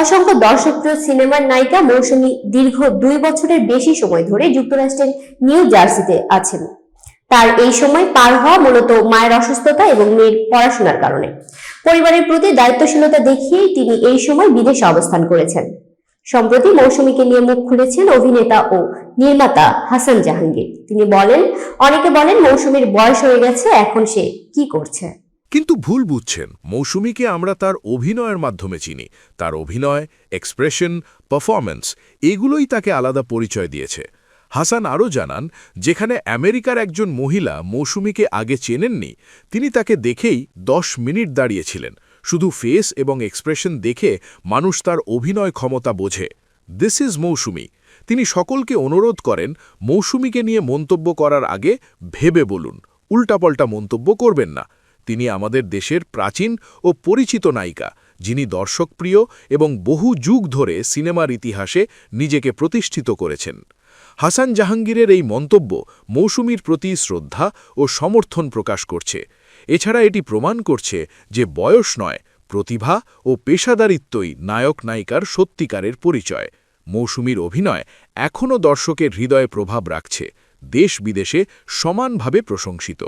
অসংখ্য দর্শকপ্রিয় সিনেমার নায়িকা মৌসুমী দীর্ঘ দুই বছরের বেশি সময় ধরে যুক্তরাষ্ট্রের নিউ জার্সিতে আছেন। তার এই সময় পার হওয়া মূলত মায়ের অসুস্থতা এবং মেয়ের পড়াশোনার কারণে। পরিবারের প্রতি দায়িত্বশীলতা দেখিয়েই তিনি এই সময় বিদেশে অবস্থান করেছেন। সম্প্রতি মৌসুমীকে নিয়ে মুখ খুলেছেন অভিনেতা ও নির্মাতা হাসান জাহাঙ্গীর। তিনি বলেন, অনেকে বলেন মৌসুমীর বয়স হয়ে গেছে, এখন সে কি করছে? কিন্তু ভুল বুঝছেন, মৌসুমীকে আমরা তার অভিনয়ের মাধ্যমে চিনি। তার অভিনয় এক্সপ্রেশন পারফরম্যান্স এগুলোই তাকে আলাদা পরিচয় দিয়েছে। হাসান আরও জানান, যেখানে আমেরিকার একজন মহিলা মৌসুমীকে আগে চেনেননি, তিনি তাকে দেখেই দশ মিনিট দাঁড়িয়েছিলেন। শুধু ফেস এবং এক্সপ্রেশন দেখে মানুষ তার অভিনয় ক্ষমতা বোঝে। This is Mousumi. তিনি সকলকে অনুরোধ করেন, মৌসুমীকে নিয়ে মন্তব্য করার আগে ভেবে বলুন। উল্টাপাল্টা মন্তব্য করবেন না। তিনি আমাদের দেশের প্রাচীন ও পরিচিত নায়িকা, যিনি দর্শকপ্রিয় এবং বহু যুগ ধরে সিনেমার ইতিহাসে নিজেকে প্রতিষ্ঠিত করেছেন। হাসান জাহাঙ্গীরের এই মন্তব্য মৌসুমীর প্রতি শ্রদ্ধা ও সমর্থন প্রকাশ করছে। এছাড়া এটি প্রমাণ করছে যে বয়স নয়, প্রতিভা ও পেশাদারিত্বই নায়ক নায়িকার সত্যিকারের পরিচয়। মৌসুমীর অভিনয় এখনও দর্শকের হৃদয়ে প্রভাব রাখছে দেশ বিদেশে সমানভাবে প্রশংসিত।